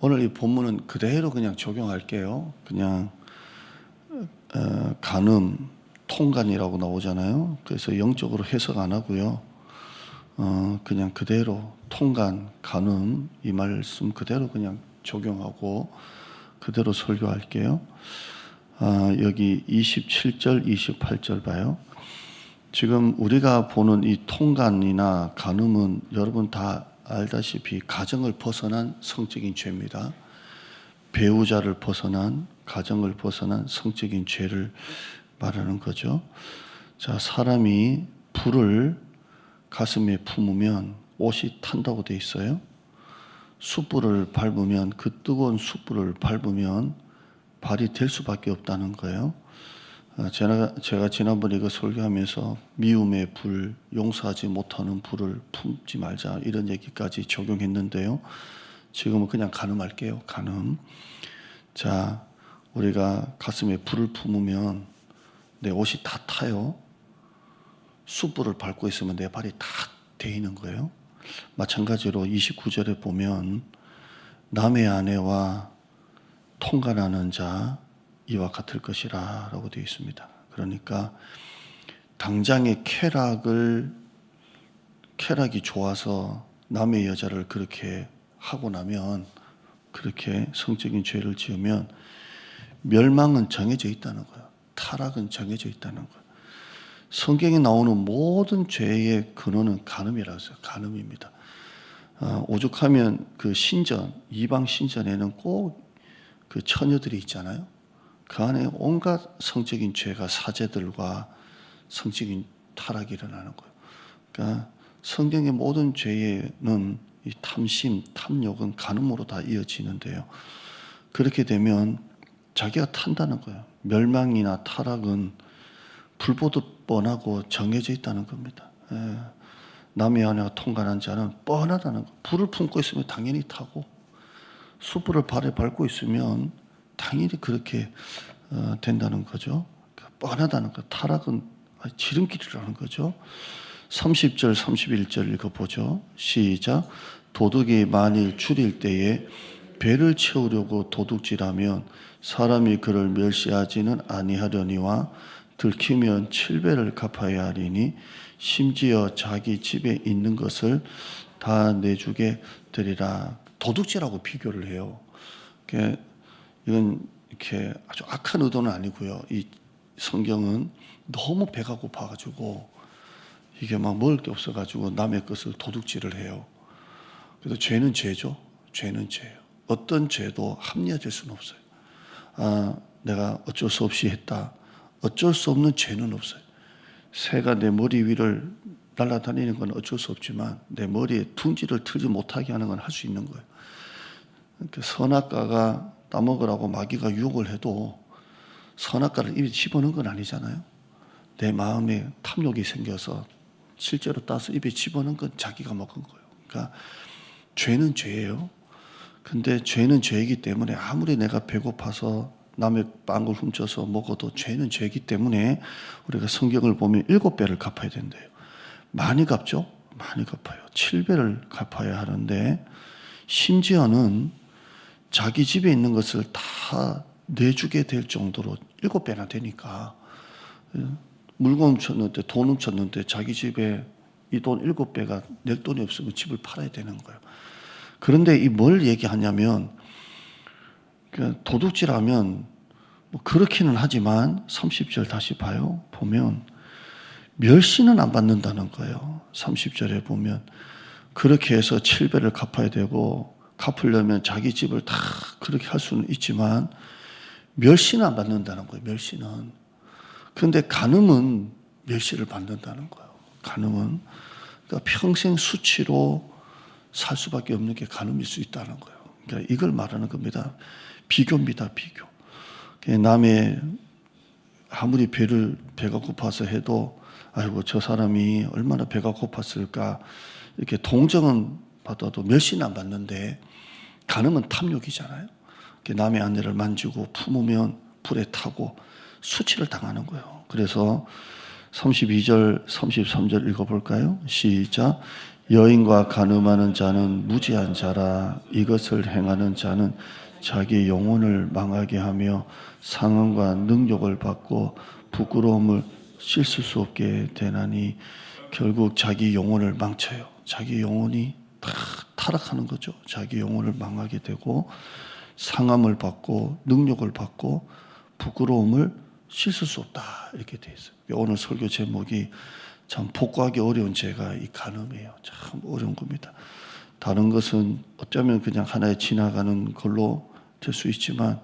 오늘 이 본문은 그대로 그냥 적용할게요. 그냥 어, 간음, 통간이라고 나오잖아요. 그래서 영적으로 해석 안 하고요. 어, 그냥 그대로 통간, 간음 이 말씀 그대로 그냥 적용하고 그대로 설교할게요. 아, 여기 27절, 28절 봐요. 지금 우리가 보는 이 통간이나 간음은 여러분 다 알다시피 가정을 벗어난 성적인 죄입니다. 배우자를 벗어난 가정을 벗어난 성적인 죄를 말하는 거죠. 자, 사람이 불을 가슴에 품으면 옷이 탄다고 돼 있어요. 숯불을 밟으면 그 뜨거운 숯불을 밟으면 발이 될 수밖에 없다는 거예요. 아, 제가, 제가 지난번에 이거 설교하면서 미움의 불, 용서하지 못하는 불을 품지 말자 이런 얘기까지 적용했는데요. 지금은 그냥 가늠할게요. 가늠. 자, 우리가 가슴에 불을 품으면 내 옷이 다 타요. 숯불을 밟고 있으면 내 발이 다 데이는 거예요. 마찬가지로 29절에 보면 남의 아내와 통관하는 자 이와 같을 것이라 라고 되어 있습니다. 그러니까 당장의 쾌락을 쾌락이 좋아서 남의 여자를 그렇게 하고 나면 그렇게 성적인 죄를 지으면 멸망은 정해져 있다는 거예요. 타락은 정해져 있다는 거예요. 성경에 나오는 모든 죄의 근원은 간음이라고 해요. 간음입니다. 어, 오죽하면 그 신전, 이방 신전에는 꼭 그 처녀들이 있잖아요. 그 안에 온갖 성적인 죄가 사제들과 성적인 타락이 일어나는 거예요. 그러니까 성경의 모든 죄에는 이 탐심, 탐욕은 간음으로 다 이어지는데요. 그렇게 되면 자기가 탄다는 거예요. 멸망이나 타락은 불보듯 뻔하고 정해져 있다는 겁니다. 예. 남의 아내가 통과한 자는 뻔하다는 거. 불을 품고 있으면 당연히 타고 숯불을 발에 밟고 있으면 당연히 그렇게 어, 된다는 거죠. 그러니까 뻔하다는 거. 타락은 지름길이라는 거죠. 30절, 31절 읽어보죠. 시작. 도둑이 만일 줄일 때에 배를 채우려고 도둑질하면 사람이 그를 멸시하지는 아니하려니와 들키면 칠배를 갚아야 하리니 심지어 자기 집에 있는 것을 다 내주게 되리라. 도둑질하고 비교를 해요. 이건 이렇게 아주 악한 의도는 아니고요. 이 성경은 너무 배가 고파가지고 이게 막 먹을 게 없어가지고 남의 것을 도둑질을 해요. 그래서 죄는 죄죠. 죄는 죄예요. 어떤 죄도 합리화될 수는 없어요. 아, 내가 어쩔 수 없이 했다. 어쩔 수 없는 죄는 없어요. 새가 내 머리 위를 날아다니는 건 어쩔 수 없지만 내 머리에 둥지를 틀지 못하게 하는 건 할 수 있는 거예요. 그러니까 선악과가 따먹으라고 마귀가 유혹을 해도 선악과를 입에 집어넣은 건 아니잖아요. 내 마음에 탐욕이 생겨서 실제로 따서 입에 집어넣은 건 자기가 먹은 거예요. 그러니까 죄는 죄예요. 근데 죄는 죄이기 때문에 아무리 내가 배고파서 남의 빵을 훔쳐서 먹어도 죄는 죄이기 때문에 우리가 성경을 보면 일곱 배를 갚아야 된대요. 많이 갚죠? 많이 갚아요. 7배를 갚아야 하는데 심지어는 자기 집에 있는 것을 다 내주게 될 정도로 일곱 배나 되니까 물건 훔쳤는데 돈 훔쳤는데 자기 집에 이 돈 일곱 배가 낼 돈이 없으면 집을 팔아야 되는 거예요. 그런데 이 뭘 얘기하냐면 그 도둑질하면 뭐 그렇기는 하지만 30절 다시 봐요. 보면 멸시는 안 받는다는 거예요. 30절에 보면 그렇게 해서 7배를 갚아야 되고 갚으려면 자기 집을 다 그렇게 할 수는 있지만 멸시는 안 받는다는 거예요. 멸시는. 그런데 간음은 멸시를 받는다는 거예요. 간음은 그러니까 평생 수치로 살 수밖에 없는 게 간음일 수 있다는 거예요. 그러니까 이걸 말하는 겁니다. 비교입니다. 비교. 남의 아무리 배를 배가 고파서 해도 아이고 저 사람이 얼마나 배가 고팠을까 이렇게 동정은 받아도 멸시는 안 받는데 간음은 탐욕이잖아요. 남의 아내를 만지고 품으면 불에 타고 수치를 당하는 거예요. 그래서 32절, 33절 읽어볼까요? 시작. 여인과 간음하는 자는 무지한 자라 이것을 행하는 자는 자기 영혼을 망하게 하며 상함과 능욕을 받고 부끄러움을 씻을 수 없게 되나니 결국 자기 영혼을 망쳐요. 자기 영혼이 다 타락하는 거죠. 자기 영혼을 망하게 되고 상함을 받고 능력을 받고 부끄러움을 씻을 수 없다 이렇게 돼 있어요. 오늘 설교 제목이 참 복구하기 어려운 죄가 이 간음이에요. 참 어려운 겁니다. 다른 것은 어쩌면 그냥 하나의 지나가는 걸로 될 수 있지만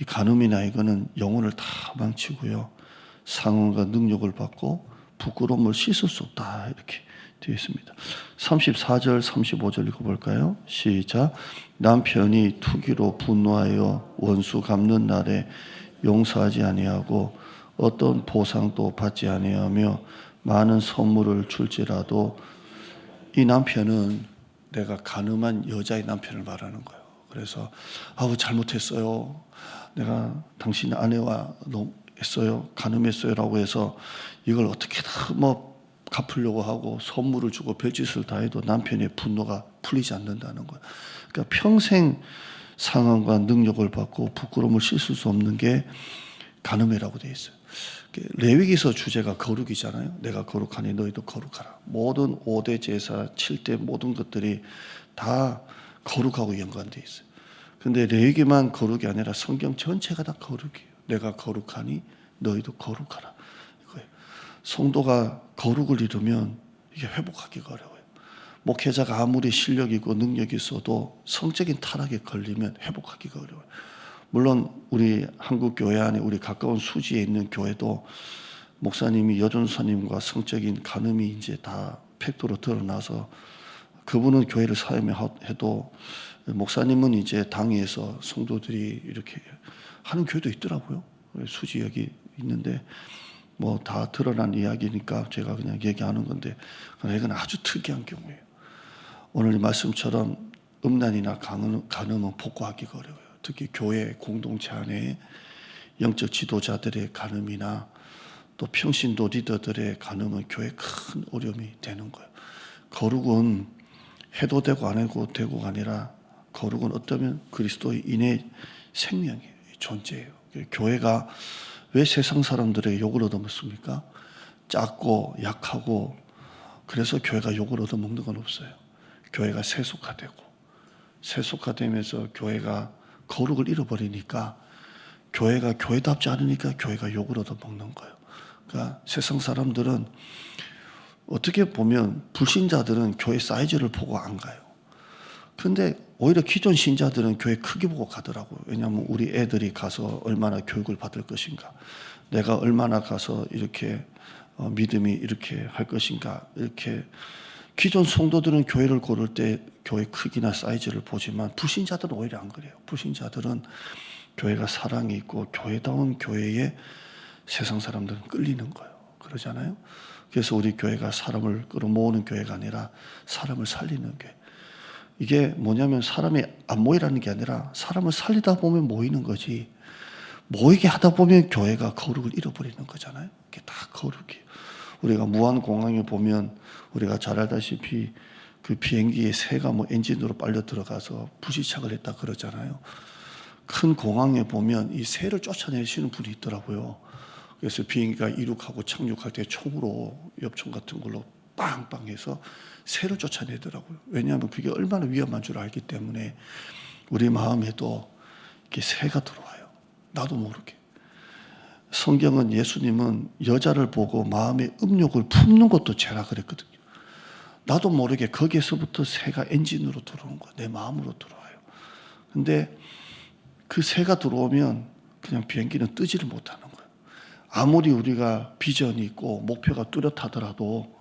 이 간음이나 이거는 영혼을 다 망치고요. 상황과 능력을 받고 부끄러움을 씻을 수 없다 이렇게 되어 있습니다. 34절 35절 읽어볼까요? 시작 남편이 투기로 분노하여 원수 갚는 날에 용서하지 아니하고 어떤 보상도 받지 아니하며 많은 선물을 줄지라도 이 남편은 내가 가늠한 여자의 남편을 말하는 거예요. 그래서 아우 잘못했어요. 내가 당신 아내와 했어요. 가늠했어요라고 해서 이걸 어떻게 다뭐 갚으려고 하고 선물을 주고 별짓을 다 해도 남편의 분노가 풀리지 않는다는 거예요. 그러니까 평생 상황과 능력을 받고 부끄러움을 씻을 수 없는 게 간음이라고 되어 있어요. 레위기서 주제가 거룩이잖아요. 내가 거룩하니 너희도 거룩하라. 모든 5대 제사, 7대 모든 것들이 다 거룩하고 연관되어 있어요. 근데 레위기만 거룩이 아니라 성경 전체가 다 거룩이에요. 내가 거룩하니 너희도 거룩하라. 성도가 거룩을 이루면 이게 회복하기가 어려워요. 목회자가 아무리 실력 있고 능력이 있어도 성적인 타락에 걸리면 회복하기가 어려워요. 물론 우리 한국 교회 안에 우리 가까운 수지에 있는 교회도 목사님이 여전사님과 성적인 간음이 이제 다 팩도로 드러나서 그분은 교회를 사임해도 목사님은 이제 당에서 성도들이 이렇게 하는 교회도 있더라고요. 수지 여기 있는데 뭐 다 드러난 이야기니까 제가 그냥 얘기하는 건데 이건 아주 특이한 경우예요. 오늘 이 말씀처럼 음란이나 간음, 간음은 복구하기가 어려워요. 특히 교회 공동체 안에 영적 지도자들의 간음이나 또 평신도 리더들의 간음은 교회 큰 어려움이 되는 거예요. 거룩은 해도 되고 안 해도 되고가 아니라 거룩은 어쩌면 그리스도인의 생명이에요. 존재예요. 교회가 왜 세상 사람들에게 욕을 얻어먹습니까? 작고 약하고 그래서 교회가 욕을 얻어먹는 건 없어요. 교회가 세속화되고 세속화되면서 교회가 거룩을 잃어버리니까 교회가 교회답지 않으니까 교회가 욕을 얻어먹는 거예요. 그러니까 세상 사람들은 어떻게 보면 불신자들은 교회 사이즈를 보고 안 가요. 근데 오히려 기존 신자들은 교회 크게 보고 가더라고요. 왜냐하면 우리 애들이 가서 얼마나 교육을 받을 것인가. 내가 얼마나 가서 이렇게 어, 믿음이 이렇게 할 것인가. 이렇게 기존 성도들은 교회를 고를 때 교회 크기나 사이즈를 보지만 불신자들은 오히려 안 그래요. 불신자들은 교회가 사랑이 있고 교회다운 교회에 세상 사람들은 끌리는 거예요. 그러잖아요. 그래서 우리 교회가 사람을 끌어모으는 교회가 아니라 사람을 살리는 교회. 이게 뭐냐면 사람이 안 모이라는 게 아니라 사람을 살리다 보면 모이는 거지. 모이게 하다 보면 교회가 거룩을 잃어버리는 거잖아요. 그게 다 거룩이에요. 우리가 무한 공항에 보면 우리가 잘 알다시피 그 비행기에 새가 뭐 엔진으로 빨려 들어가서 부시착을 했다 그러잖아요. 큰 공항에 보면 이 새를 쫓아내시는 분이 있더라고요. 그래서 비행기가 이륙하고 착륙할 때 총으로 엽총 같은 걸로 빵빵 해서 새를 쫓아내더라고요. 왜냐하면 그게 얼마나 위험한 줄 알기 때문에 우리 마음에도 이렇게 새가 들어와요. 나도 모르게. 성경은 예수님은 여자를 보고 마음의 음욕을 품는 것도 죄라 그랬거든요. 나도 모르게 거기에서부터 새가 엔진으로 들어오는 거야. 내 마음으로 들어와요. 근데 그 새가 들어오면 그냥 비행기는 뜨지를 못하는 거예요. 아무리 우리가 비전이 있고 목표가 뚜렷하더라도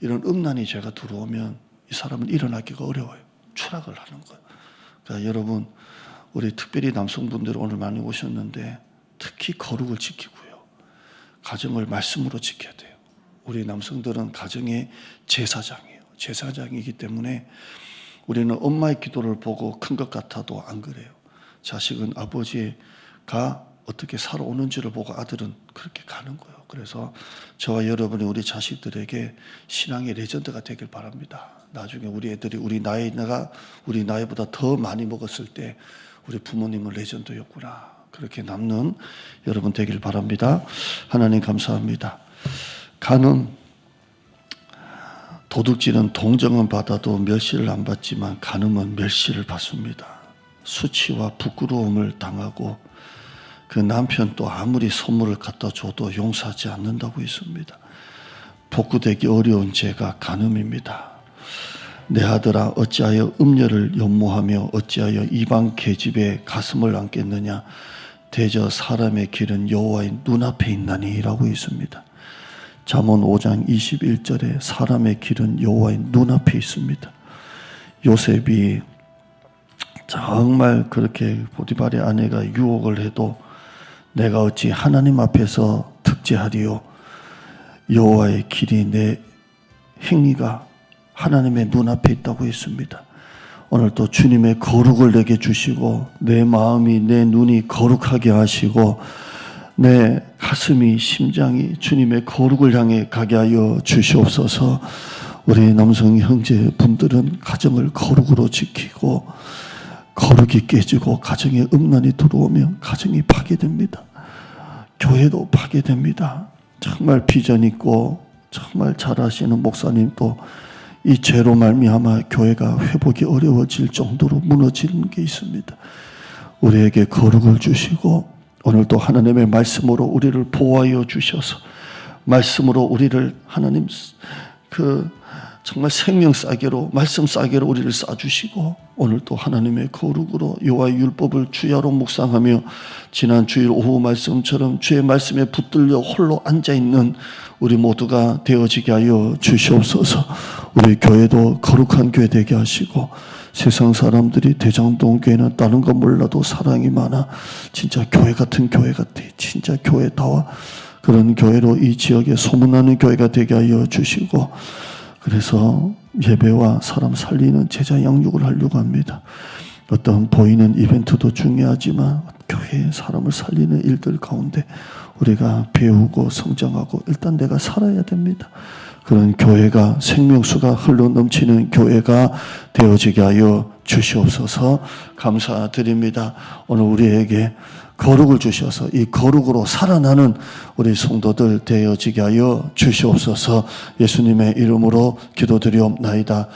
이런 음란이 죄가 들어오면 이 사람은 일어나기가 어려워요. 추락을 하는 거예요. 그러니까 여러분, 우리 특별히 남성분들 오늘 많이 오셨는데 특히 거룩을 지키고요. 가정을 말씀으로 지켜야 돼요. 우리 남성들은 가정의 제사장이에요. 제사장이기 때문에 우리는 엄마의 기도를 보고 큰 것 같아도 안 그래요. 자식은 아버지가 어떻게 살아오는지를 보고 아들은 그렇게 가는 거예요. 그래서 저와 여러분이 우리 자식들에게 신앙의 레전드가 되길 바랍니다. 나중에 우리 애들이 우리 나이가 우리 나이보다 더 많이 먹었을 때 우리 부모님은 레전드였구나. 그렇게 남는 여러분 되길 바랍니다. 하나님 감사합니다. 간음 도둑질은 동정은 받아도 멸시를 안 받지만 간음은 멸시를 받습니다. 수치와 부끄러움을 당하고 그 남편 또 아무리 선물을 갖다 줘도 용서하지 않는다고 했습니다. 복구되기 어려운 죄가 간음입니다. 내 아들아 어찌하여 음녀를 연모하며 어찌하여 이방 계집에 가슴을 안겠느냐 대저 사람의 길은 여호와의 눈앞에 있나니라고 있습니다. 잠언 5장 21절에 사람의 길은 여호와의 눈앞에 있습니다. 요셉이 정말 그렇게 보디발의 아내가 유혹을 해도 내가 어찌 하나님 앞에서 특제하리요 여호와의 길이 내 행위가 하나님의 눈앞에 있다고 했습니다. 오늘 또 주님의 거룩을 내게 주시고 내 마음이 내 눈이 거룩하게 하시고 내 가슴이 심장이 주님의 거룩을 향해 가게 하여 주시옵소서. 우리 남성 형제 분들은 가정을 거룩으로 지키고 거룩이 깨지고 가정에 음란이 들어오면 가정이 파괴됩니다. 교회도 파괴됩니다. 정말 비전 있고 정말 잘하시는 목사님도 이 죄로 말미암아 교회가 회복이 어려워질 정도로 무너지는 게 있습니다. 우리에게 거룩을 주시고 오늘도 하나님의 말씀으로 우리를 보호하여 주셔서 말씀으로 우리를 하나님 그 정말 생명 싸게로 말씀 싸게로 우리를 싸주시고 오늘도 하나님의 거룩으로 여호와의 율법을 주야로 묵상하며 지난 주일 오후 말씀처럼 주의 말씀에 붙들려 홀로 앉아 있는 우리 모두가 되어지게 하여 주시옵소서. 우리 교회도 거룩한 교회 되게 하시고 세상 사람들이 대장동 교회는 다른 거 몰라도 사랑이 많아 진짜 교회 같은 교회 같아. 진짜 교회다와 그런 교회로 이 지역에 소문나는 교회가 되게 하여 주시고 그래서 예배와 사람 살리는 제자 양육을 하려고 합니다. 어떤 보이는 이벤트도 중요하지만 교회에 사람을 살리는 일들 가운데 우리가 배우고 성장하고 일단 내가 살아야 됩니다. 그런 교회가 생명수가 흘러 넘치는 교회가 되어지게 하여 주시옵소서 감사드립니다. 오늘 우리에게 거룩을 주셔서 이 거룩으로 살아나는 우리 성도들 되어지게 하여 주시옵소서 예수님의 이름으로 기도드리옵나이다.